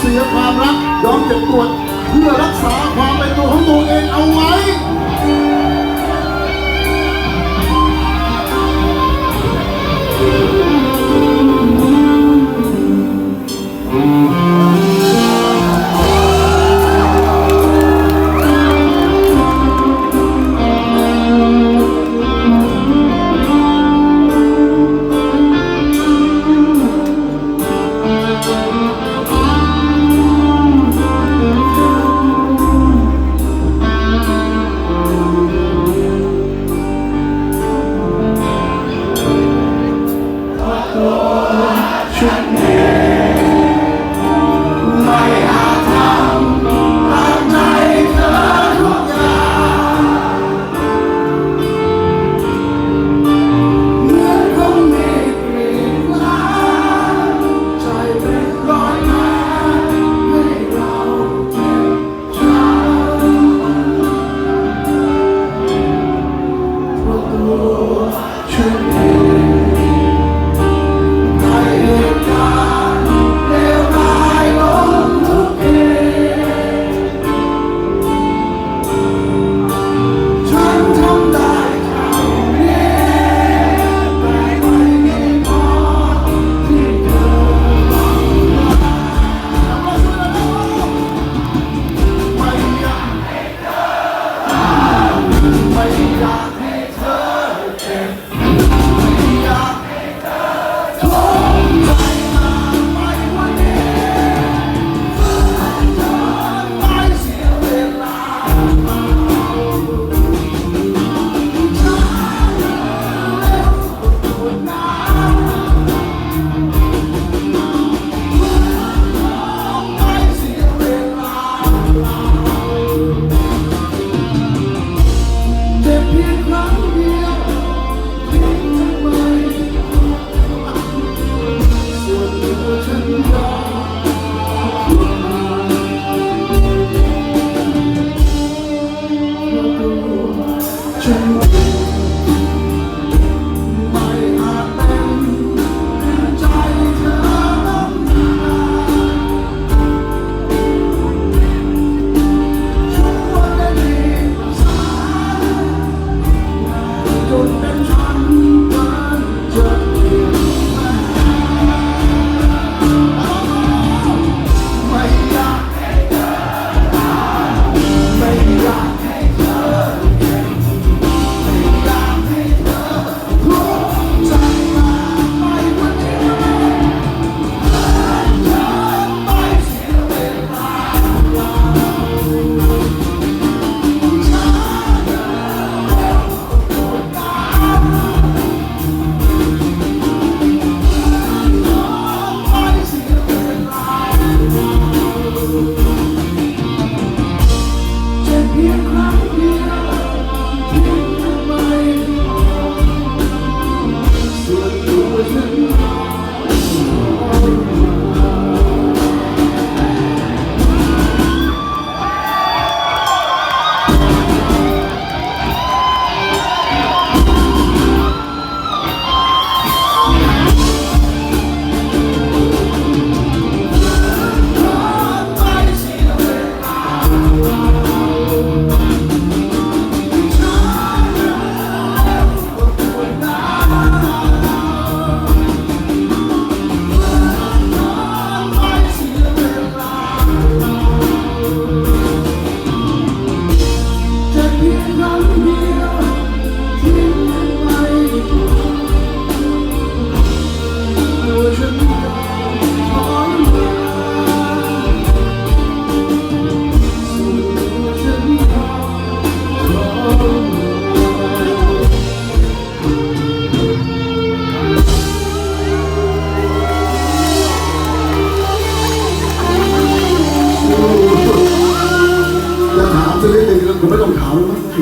เสียความรักยอมเจ็บปวดเพื่อรักษาความเป็นตัวของตัวเองเอาไว้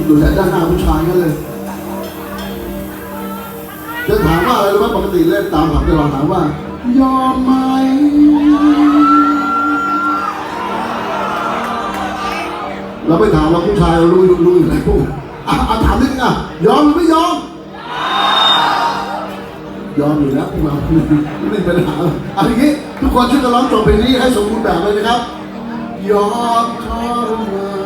อยู่แค่ด้านหน้าผู้ชายนั่นเลยจะถามว่าอะไรรู้ไหมปกติเล่นตามผับตลอดถามว่ายอมไหมเราไปถามว่าผู้ชายเรารู้รู้อยู่แล้วอะอะถามนิดนึงอะยอมหรือไม่ยอมยอมอยู่แล้วพวกเราไม่เป็นปัญหาเอาอย่างนี้ทุกคนช่วยกันร้องจบเพลงนี้ให้สมบูรณ์แบบเลยนะครับยอมทรมาน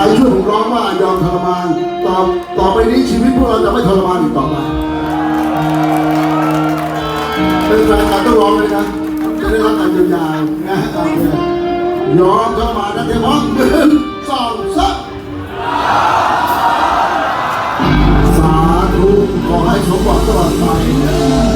ใครช่วยผมร้องว่ายอมทรมานต่อต่อไปนี้ชีวิตพวกเราจะไม่ทรมานอีกต่อไปเป็นรายการต้องร้องเลยนะจะได้รับการเยียวยานะโอเคยอมทรมานนะเดี๋ยวพร้อมหนึ่งสองสามสาธุขอให้สมหวังตลอดไป